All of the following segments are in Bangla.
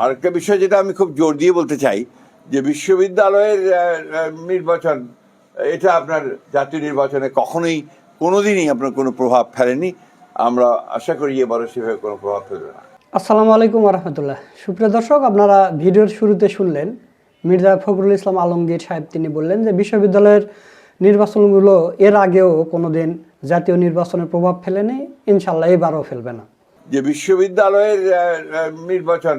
আরেকটা বিষয় যেটা আমি খুব জোর দিয়ে বলতে চাই যে বিশ্ববিদ্যালয়ের নির্বাচন এটা আপনার জাতীয় নির্বাচনে কখনোই কোনোদিনই আপনার কোনো প্রভাব ফেলেনি। আমরা আশা করি এবারও সেভাবে কোনো প্রভাব ফেলবে না। আসসালামু আলাইকুম রহমতুল্লাহ সুপ্রিয় দর্শক আপনারা ভিডিওর শুরুতে শুনলেন মির্জা ফখরুল ইসলাম আলমগীর সাহেব তিনি বললেন যে বিশ্ববিদ্যালয়ের নির্বাচনগুলো এর আগেও কোনোদিন জাতীয় নির্বাচনের প্রভাব ফেলেনি ইনশাল্লাহ এবারও ফেলবে না। যে বিশ্ববিদ্যালয়ের নির্বাচন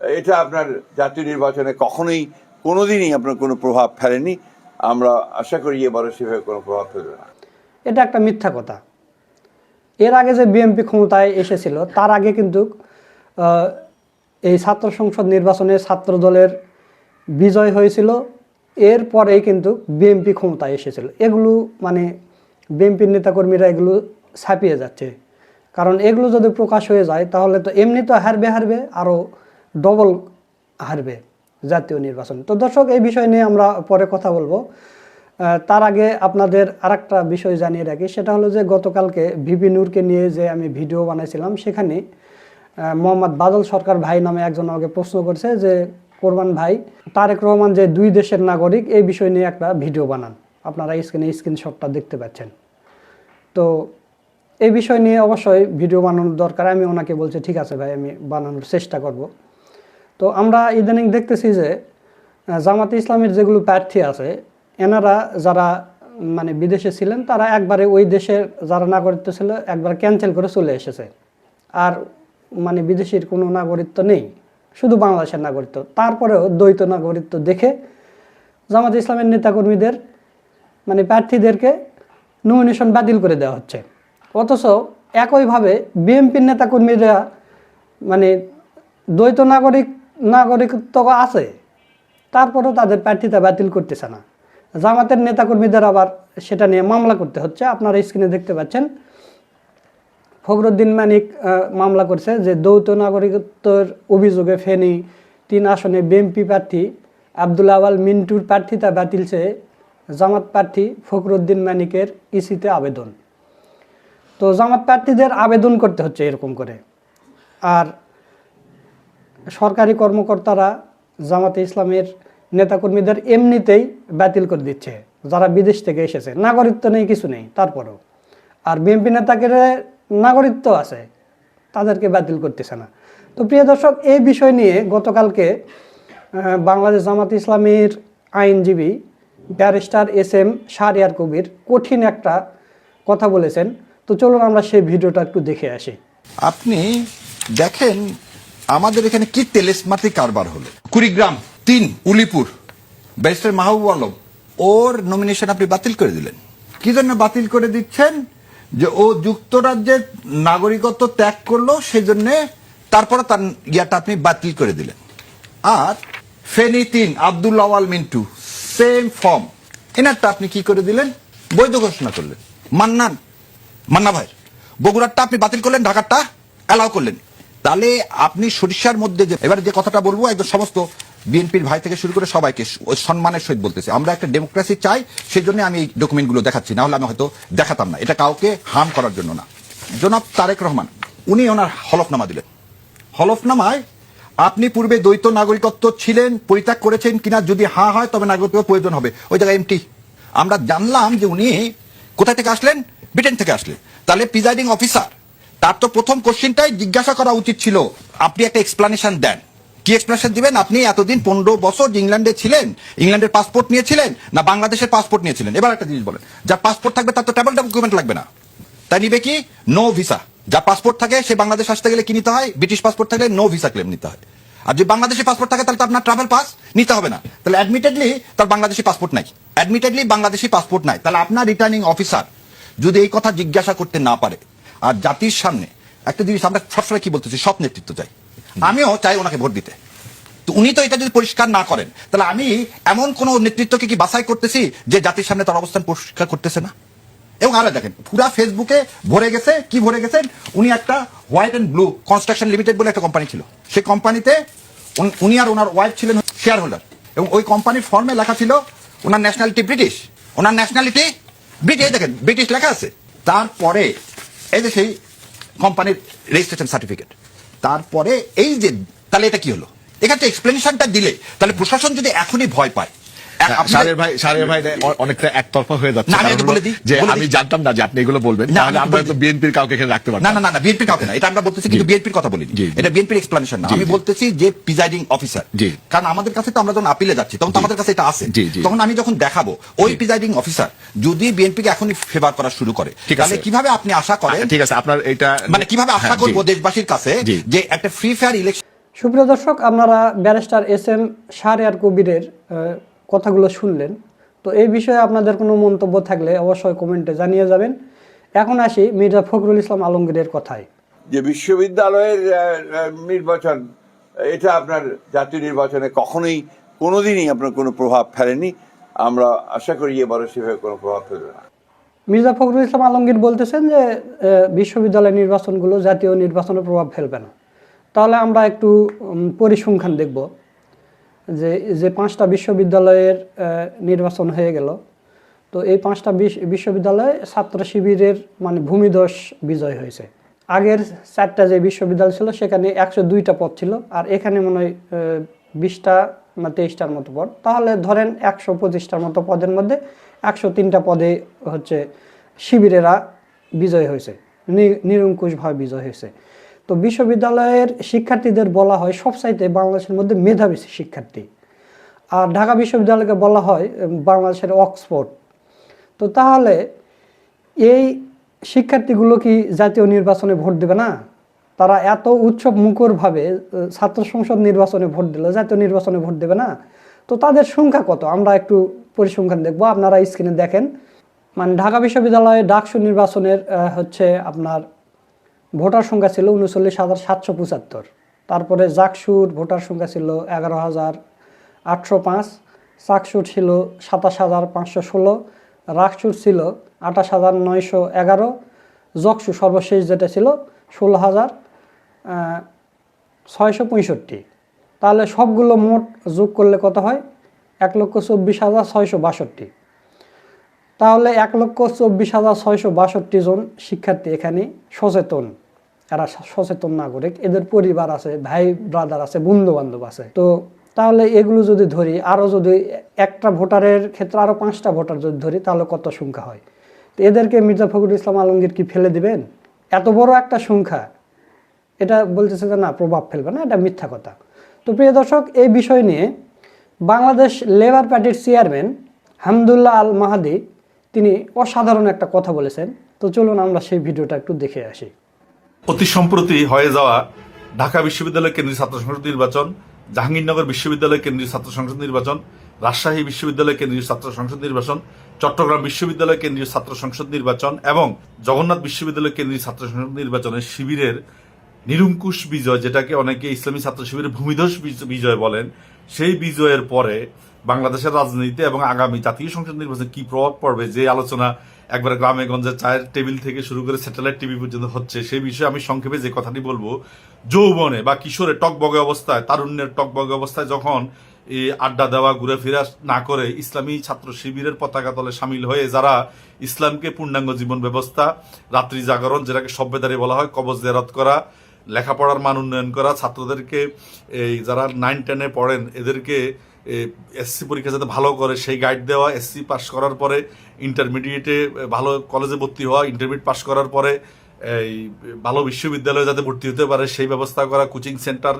এটা আপনার জাতীয় নির্বাচনে কখনোই, কোনোদিনই আপনার কোনো প্রভাব ফেলেনি। আমরা আশা করি এবারও সেভাবে কোনো প্রভাব ফেলবে না। এটা একটা মিথ্যা কথা। এর আগে যে বিএনপি ক্ষমতায় এসেছিল, তার আগে কিন্তু এই ছাত্র সংসদ নির্বাচনে ছাত্র দলের বিজয় হয়েছিল। এরপরেই কিন্তু বিএনপি ক্ষমতায় এসেছিল। এগুলো মানে বিএনপির নেতাকর্মীরা এগুলো ছাপিয়ে যাচ্ছে। কারণ এগুলো যদি প্রকাশ হয়ে যায়, তাহলে তো এমনি তো হারবে হারবে আরও ডবল হারবে জাতীয় নির্বাচন। তো দর্শক, এই বিষয় নিয়ে আমরা পরে কথা বলব। তার আগে আপনাদের আরেকটা বিষয় জানিয়ে রাখি, সেটা হলো যে গতকালকে ভিপি নূরকে নিয়ে যে আমি ভিডিও বানাইছিলাম, সেখানে মোহাম্মদ বাদল সরকার ভাই নামে একজন আমাকে প্রশ্ন করছে যে, কোরবান ভাই, তারেক রহমান যে দুই দেশের নাগরিক, এই বিষয় নিয়ে একটা ভিডিও বানান। আপনারা স্ক্রিনে স্ক্রিনশটটা দেখতে পাচ্ছেন। তো এই বিষয় নিয়ে অবশ্যই ভিডিও বানানোর দরকার, আমি ওনাকে বলছি, ঠিক আছে ভাই, আমি বানানোর চেষ্টা করব। তো আমরা ইদানিং দেখতেছি যে জামাতে ইসলামের যেগুলো প্রার্থী আছে, এনারা যারা মানে বিদেশে ছিলেন, তারা একবারে ওই দেশের যারা নাগরিকত্ব ছিল, একবার ক্যান্সেল করে চলে এসেছে। আর মানে বিদেশির কোনো নাগরিকত্ব নেই, শুধু বাংলাদেশের নাগরিকত্ব। তারপরেও দ্বৈত নাগরিকত্ব দেখে জামাত ইসলামের নেতাকর্মীদের মানে প্রার্থীদেরকে নমিনেশন বাতিল করে দেওয়া হচ্ছে। অথচ একইভাবে বিএনপির নেতাকর্মীরা মানে দ্বৈত নাগরিক নাগরিকত্ব আছে। তারপরেও তাদের প্রার্থিতা বাতিল করতেছে না। জামাতের নেতাকর্মীদের আবার সেটা নিয়ে মামলা করতে হচ্ছে। আপনারা স্ক্রিনে দেখতে পাচ্ছেন, ফখরুদ্দিন মানিক মামলা করছে যে দৌত নাগরিকত্বের অভিযোগে ফেনী তিন আসনে বিএনপি প্রার্থী আব্দুল আওয়াল মিন্টুর প্রার্থিতা বাতিল চেয়ে জামাত প্রার্থী ফখরুদ্দিন মানিকের ইসিতে আবেদন। তো জামাত প্রার্থীদের আবেদন করতে হচ্ছে এরকম করে। আর সরকারি কর্মকর্তারা জামাতে ইসলামের নেতাকর্মীদের এমনিতেই বাতিল করে দিচ্ছে, যারা বিদেশ থেকে এসেছে। নাগরিকত্ব নেই, কিছু নেই, তারপরেও। আর বিএনপি নেতাকে নাগরিকত্ব আছে, তাদেরকে বাতিল করতেছে না। তো প্রিয় দর্শক, এই বিষয় নিয়ে গতকালকে বাংলাদেশ জামাত ইসলামীর আইনজীবী barrister S M Shahriar Kabir কঠিন একটা কথা বলেছেন। তো চলুন আমরা সেই ভিডিওটা একটু দেখে আসি। আপনি দেখেন আমাদের এখানে কি তেলেসমাতি কারবার হলো? কুড়িগ্রাম, তিন, উলিপুর। ব্যারিস্টার মাহবুব আলম, ওর নমিনেশন আপনি বাতিল করে দিলেন। কি জন্য বাতিল করে দিচ্ছেন? যে ও যুক্তরাজ্যের নাগরিকত্ব ত্যাগ করল সেই জন্য তারপরে তার ইয়াটা আপনি বাতিল করে দিলেন। আর ফেনী তিন, আব্দুল আওয়াল মিন্টু সেম ফর্ম এনারটা আপনি কি করে দিলেন? বৈধ ঘোষণা করলেন। মান্নান, মান্না ভাই, বগুড়ারটা আপনি বাতিল করলেন, ঢাকারটা অ্যালাউ করলেন। তাহলে আপনি সরিষার মধ্যে যে এবার যে কথাটা বলব, একদম সমস্ত বিএনপির ভাই থেকে শুরু করে সবাইকে সম্মানের সহিত বলতেছে। আমরা একটা ডেমোক্রেসি চাই সেই জন্য আমি এই ডকুমেন্টগুলো দেখাচ্ছি। না হলে আমি হয়তো দেখাতাম না। এটা কাউকে হার্ম করার জন্য না। জনাব তারেক রহমান, উনি ওনার হলফনামা দিলেন। হলফনামায়, আপনি পূর্বে দ্বৈত নাগরিকত্ব ছিলেন, পরিত্যাগ করেছেন কিনা? যদি হা হয়, তবে নাগরিকত্ব প্রয়োজন হবে। ওই জায়গায় এমটি আমরা জানলাম যে উনি কোথায় থেকে আসলেন? ব্রিটেন থেকে আসলেন। তাহলে প্রিজাইডিং অফিসার তার তো প্রথম কোশ্চিনটাই জিজ্ঞাসা করা উচিত ছিল। আপনি একটা এক্সপ্লানেশন দেন। কি এক্সপ্লেনেশন দিবেন? আপনি এতদিন পনেরো বছর ইংল্যান্ডে ছিলেন, ইংল্যান্ডের পাসপোর্ট নিয়েছিলেন, না বাংলাদেশের পাসপোর্ট নিয়েছিলেন? এবার একটা জিনিস বলেন, যার পাসপোর্ট থাকবে তার তো ট্রাভেল ডকুমেন্ট লাগবে না। তাই নিবে কি? নো ভিসা যা পাসপোর্ট থাকে, সে বাংলাদেশ আসতে গেলে কি নিতে হয়? ব্রিটিশ পাসপোর্ট থাকলে নো ভিসা ক্লেম নিতে হয়। আর যদি বাংলাদেশি পাসপোর্ট থাকে, তাহলে তো আপনার ট্রাভেল পাস নিতে হবে না। তাহলে অ্যাডমিটেডলি তার বাংলাদেশি পাসপোর্ট নাই। অ্যাডমিটেডলি বাংলাদেশি পাসপোর্ট নাই। তাহলে আপনার রিটার্নিং অফিসার যদি এই কথা জিজ্ঞাসা করতে না পারে আর জাতির সামনে একটা জিনিস আমরা সবসময় কি বলতেছি? সব নেতৃত্ব চাই। আমিও চাই ওনাকে ভোট দিতে। তো উনি তো এটা যদি পরিষ্কার না করেন, তাহলে আমি এমন কোন নেতৃত্বকে কি বাছাই করতেছি যে জাতির সামনে তার অবস্থান পরিষ্কার করতেছে না? এবং আরও দেখেন, পুরা ফেসবুকে ভরে গেছে, কি ভরে গেছেন? উনি একটা white and blue construction limited বলে একটা কোম্পানি ছিল। সেই কোম্পানিতে উনি আর ওনার ওয়াইফ ছিলেন শেয়ার হোল্ডার এবং ওই কোম্পানির ফর্মে লেখা ছিল, ওনার ন্যাশনালিটি ব্রিটিশ ওনার ন্যাশনালিটি ব্রিটিশ দেখেন ব্রিটিশ লেখা আছে। তারপরে এই যে সেই কোম্পানির রেজিস্ট্রেশন সার্টিফিকেট তারপরে এই যে, তাহলে এটা কি হলো? এখানে এক্সপ্লেনেশনটা দিলে, তাহলে প্রশাসন যদি এখনই ভয় পায় সারের ভাই সারের ভাই অনেকটা একতরফা হয়ে যাচ্ছে। আমি কারণ আগে হলো বলে দিই, যে আমি জানতাম না যে আপনি এগুলো বলবেন। তাহলে আমরা তো বিএনপির কাউকে এখানে রাখতে না না। না না বিএনপির কাউকে না। এটা আমরা বলতেছি কিন্তু বিএনপির কথা বলিনি। জি, জি। এটা বিএনপির এক্সপ্লেনেশন না। আমি বলতেছি যে প্রিজাইডিং অফিসার কারণ আমাদের কাছে তো আমরা যখন আপিলে যাচ্ছি তখন তো আমাদের কাছে এটা আছে। তখন আমি যখন দেখাবো ওই প্রিজাইডিং অফিসার যদি বিএনপিকে এখনই ফেভার করা শুরু করে ঠিক আছে। তাহলে কীভাবে আপনি আশা করেন আচ্ছা, ঠিক আছে আপনার এটা মানে কীভাবে আশা হ্যাঁ, করব দেশবাসীর কাছে যে একটা ফ্রি ফায়ার ইলেকশন সুপ্রিয় দর্শক আপনারা ব্যারিস্টার এস এম শাহরিয়ার কবিরের আহ, কথাগুলো শুনলেন। তো এই বিষয়ে আপনাদের কোনো মন্তব্য থাকলে অবশ্যই কমেন্টে জানিয়ে যাবেন। এখন আসি মির্জা ফখরুল ইসলাম আলমগীরের কথায়। যে বিশ্ববিদ্যালয়ের নির্বাচন এটা আপনার জাতীয় নির্বাচনে কখনোই কোনোদিনই আপনার কোনো প্রভাব ফেলেনি। আমরা আশা করি এবারও সেভাবে কোনো প্রভাব ফেলবে না। মির্জা ফখরুল ইসলাম আলমগীর বলতেছেন যে বিশ্ববিদ্যালয় নির্বাচনগুলো জাতীয় নির্বাচনে প্রভাব ফেলবে না। তাহলে আমরা একটু পরিসংখ্যান দেখব। যে যে পাঁচটা বিশ্ববিদ্যালয়ের নির্বাচন হয়ে গেল। তো এই পাঁচটা বিশ- বিশ্ববিদ্যালয়ে ছাত্র শিবিরের মানে ভূমিধস বিজয় হয়েছে। আগের চারটা যে বিশ্ববিদ্যালয় ছিল, সেখানে একশো দুইটা পদ ছিল, আর এখানে মনে হয় বিশটা না তেইশটার মতো পদ। তাহলে ধরেন একশো পঁচিশটার মতো পদের মধ্যে একশো তিনটা পদে হচ্ছে শিবিরেরা বিজয় হয়েছে নিরঙ্কুশভাবে বিজয় হয়েছে। তো বিশ্ববিদ্যালয়ের শিক্ষার্থীদের বলা হয় সবচাইতে বাংলাদেশের মধ্যে মেধাবী শিক্ষার্থী। আর ঢাকা বিশ্ববিদ্যালয়কে বলা হয় বাংলাদেশের অক্সফোর্ড। তো তাহলে এই শিক্ষার্থীগুলো কি জাতীয় নির্বাচনে ভোট দেবে না? তারা এত উৎসব মুখরভাবে ছাত্র সংসদ নির্বাচনে ভোট দিল, জাতীয় নির্বাচনে ভোট দেবে না? তো তাদের সংখ্যা কত? আমরা একটু পরিসংখ্যান দেখব, আপনারা স্ক্রিনে দেখেন। মানে ঢাকা বিশ্ববিদ্যালয়ে ডাকসু নির্বাচনের হচ্ছে আপনার ভোটার সংখ্যা ছিল উনচল্লিশ হাজার সাতশো পঁচাত্তর। তারপরে জাকসুর ভোটার সংখ্যা ছিল এগারো হাজার আটশো পাঁচ, চাকসুর ছিল সাতাশ হাজার পাঁচশো ষোলো, রাকসুর ছিল আঠাশ হাজার নয়শো এগারো, জকসু সর্বশেষ যেটা ছিল ষোলো হাজার ছয়শো পঁয়ষট্টি। তাহলে সবগুলো মোট যোগ করলে কত হয়? এক লক্ষ চব্বিশ হাজার ছয়শো বাষট্টি। তাহলে এক লক্ষ চব্বিশ হাজার ছয়শো বাষট্টি জন শিক্ষার্থী এখানে সচেতন। এরা সচেতন নাগরিক। এদের পরিবার আছে, ভাই ব্রাদার আছে বন্ধু বান্ধব আছে। তো তাহলে এগুলো যদি ধরি আরও যদি একটা ভোটারের ক্ষেত্রে আরও পাঁচটা ভোটার যদি ধরি, তাহলে কত সংখ্যা হয়? তো এদেরকে মির্জা ফখরুল ইসলাম আলমগীর কি ফেলে দিবেন? এত বড় একটা সংখ্যা। এটা বলতেছে যে না, প্রভাব ফেলবে না, এটা মিথ্যা কথা। তো প্রিয় দর্শক, এই বিষয় নিয়ে বাংলাদেশ লেবার পার্টির চেয়ারম্যান হামদুল্লাহ আল মাহাদি তিনি অসাধারণ একটা কথা বলেছেন। তো চলুন আমরা সেই ভিডিওটা একটু দেখে আসি। অতি সম্প্রতি হয়ে যাওয়া ঢাকা বিশ্ববিদ্যালয় কেন্দ্রীয় ছাত্র সংসদ নির্বাচন, জাহাঙ্গীরনগর বিশ্ববিদ্যালয় কেন্দ্রীয় ছাত্র সংসদ নির্বাচন, রাজশাহী বিশ্ববিদ্যালয় কেন্দ্রীয় ছাত্র সংসদ নির্বাচন, চট্টগ্রাম বিশ্ববিদ্যালয় কেন্দ্রীয় ছাত্র সংসদ নির্বাচন এবং জগন্নাথ বিশ্ববিদ্যালয় কেন্দ্রীয় ছাত্র সংসদ নির্বাচনের শিবিরের নিরঙ্কুশ বিজয়, যেটাকে অনেকে ইসলামী ছাত্র শিবিরের ভূমিধস বিজ- বিজয় বলেন, সেই বিজয়ের পরে বাংলাদেশের রাজনীতিতে এবং আগামী জাতীয় সংসদ নির্বাচনে কি প্রভাব পড়বে? যে আলোচনা একবার গ্রামে গঞ্জে চায়ের টেবিল থেকে শুরু করে স্যাটেলাইট টিভি পর্যন্ত হচ্ছে সেই বিষয়ে আমি সংক্ষেপে যে কথাটি বলব, যৌবনে বা কিশোরে টকবগে অবস্থায়, তারুণ্যের টকবগে অবস্থায় যখন এই আড্ডা দেওয়া ঘুরে ফিরা না করে ইসলামী ছাত্র শিবিরের পতাকা তলে সামিল হয়ে যারা ইসলামকে পূর্ণাঙ্গ জীবন ব্যবস্থা, রাত্রি জাগরণ যেটাকে সভ্যতারি বলা হয় কবজ জেরাত করা, লেখাপড়ার মান উন্নয়ন করা, ছাত্রদেরকে এই যারা নাইন টেনে পড়েন, এদেরকে এসসি পরীক্ষা যাতে ভালো করে সেই গাইড দেওয়া এসসি পাস করার পরে ইন্টারমিডিয়েটে ভালো কলেজে ভর্তি হওয়া ইন্টারমিডিয়েট পাস করার পরে এই ভালো বিশ্ববিদ্যালয়ে যাতে ভর্তি হতে পারে সেই ব্যবস্থা করা কোচিং সেন্টার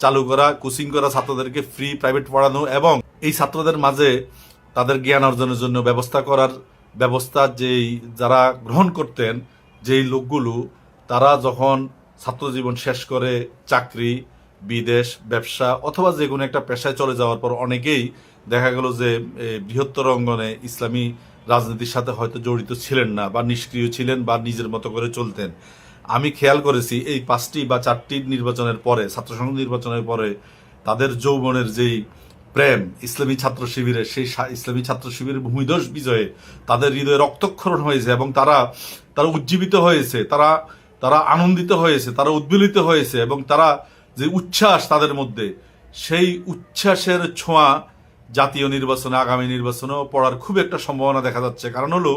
চালু করা কোচিং করা ছাত্রদেরকে ফ্রি প্রাইভেট পড়ানো এবং এই ছাত্রদের মাঝে তাদের জ্ঞান অর্জনের জন্য ব্যবস্থা করার ব্যবস্থা যেই যারা গ্রহণ করতেন, যেই লোকগুলো, তারা যখন ছাত্র জীবন শেষ করে চাকরি বিদেশ, ব্যবসা অথবা যে কোনো একটা পেশায় চলে যাওয়ার পর অনেকেই দেখা গেল যে বৃহত্তর অঙ্গনে ইসলামী রাজনীতির সাথে হয়তো জড়িত ছিলেন না বা নিষ্ক্রিয় ছিলেন বা নিজের মতো করে চলতেন। আমি খেয়াল করেছি এই পাঁচটি বা চারটি নির্বাচনের পরে ছাত্রসংঘ নির্বাচনের পরে তাদের যৌবনের যেই প্রেম ইসলামী ছাত্র শিবিরের, সেই ইসলামী ছাত্র শিবিরের ভূমিদোষ বিজয়ে তাদের হৃদয়ে রক্তক্ষরণ হয়েছে এবং তারা তারা উজ্জীবিত হয়েছে, তারা তারা আনন্দিত হয়েছে, তারা উদ্বেলিত হয়েছে এবং তারা যে উচ্ছ্বাস তাদের মধ্যে, সেই উচ্ছ্বাসের ছোঁয়া জাতীয় নির্বাচনে, আগামী নির্বাচনেও পড়ার খুব একটা সম্ভাবনা দেখা যাচ্ছে। কারণ হলো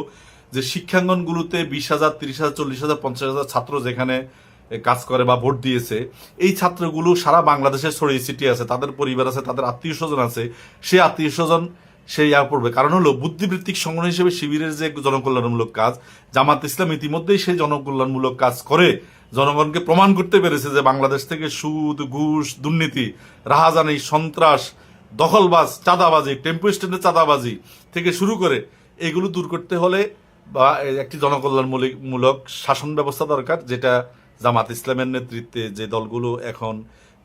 যে শিক্ষাঙ্গনগুলোতে বিশ হাজার, তিরিশ হাজার, চল্লিশ হাজার, পঞ্চাশ হাজার ছাত্র যেখানে কাজ করে বা ভোট দিয়েছে, এই ছাত্রগুলো সারা বাংলাদেশে ছড়িয়ে ছিটিয়ে আছে। তাদের পরিবার আছে, তাদের আত্মীয় স্বজন আছে। সেই আত্মীয় স্বজন সেই ইয়া পড়বে। কারণ হলো বুদ্ধিবৃত্তিক সংগঠন হিসেবে শিবিরের যে জনকল্যাণমূলক কাজ, জামাত ইসলাম ইতিমধ্যেই সেই জনকল্যাণমূলক কাজ করে। জনগণকে প্রমাণ করতে পেরেছে যে বাংলাদেশ থেকে সুদ, ঘুষ, দুর্নীতি, রাহাজানি, সন্ত্রাস, দখলবাজ, চাঁদাবাজি, টেম্পো স্ট্যান্ডে চাঁদাবাজি থেকে শুরু করে এগুলো দূর করতে হলে বা একটি জনকল্যাণমূলক মূলক শাসন ব্যবস্থা দরকার, যেটা জামাত ইসলামের নেতৃত্বে যে দলগুলো এখন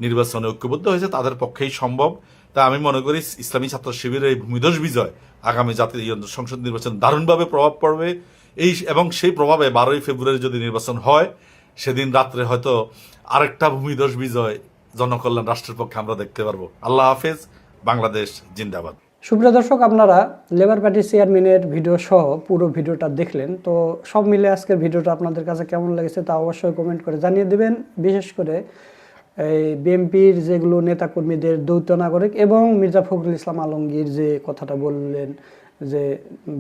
নির্বাচনে ঐক্যবদ্ধ হয়েছে তাদের পক্ষেই সম্ভব। তা আমি মনে করি ইসলামী ছাত্র শিবিরের এই ভূমিদোষ বিজয় আগামী জাতীয় সংসদ নির্বাচন দারুণভাবে প্রভাব পড়বে। এই এবং সেই প্রভাবে বারোই ফেব্রুয়ারি যদি নির্বাচন হয় সেদিন রাত্রে হয়তো আরেকটা ভূমিদোষ বিজয়, জনকল্যাণ রাষ্ট্রের পক্ষে আমরা দেখতে পারব। আল্লাহ হাফেজ, বাংলাদেশ জিন্দাবাদ। সুপ্রিয় দর্শক, আপনারা লেবার পার্টি চেয়ারম্যানের ভিডিও সহ পুরো ভিডিওটা দেখলেন। তো সব মিলে আজকের ভিডিওটা আপনাদের কাছে কেমন লেগেছে তা অবশ্যই কমেন্ট করে জানিয়ে দেবেন। বিশেষ করে এই বিএনপির যেগুলো নেতাকর্মীদের দ্বৈত নাগরিক এবং মির্জা ফখরুল ইসলাম আলমগীর যে কথাটা বললেন যে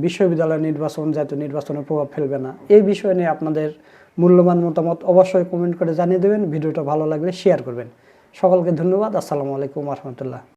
বিশ্ববিদ্যালয় নির্বাচন জাতীয় নির্বাচনে প্রভাব ফেলবে না, এই বিষয় নিয়ে আপনাদের মূল্যবান মতামত অবশ্যই কমেন্ট করে জানিয়ে দেবেন। ভিডিওটা ভালো লাগলে শেয়ার করবেন। সকলকে ধন্যবাদ। আসসালামু আলাইকুম রহমতুল্লাহ।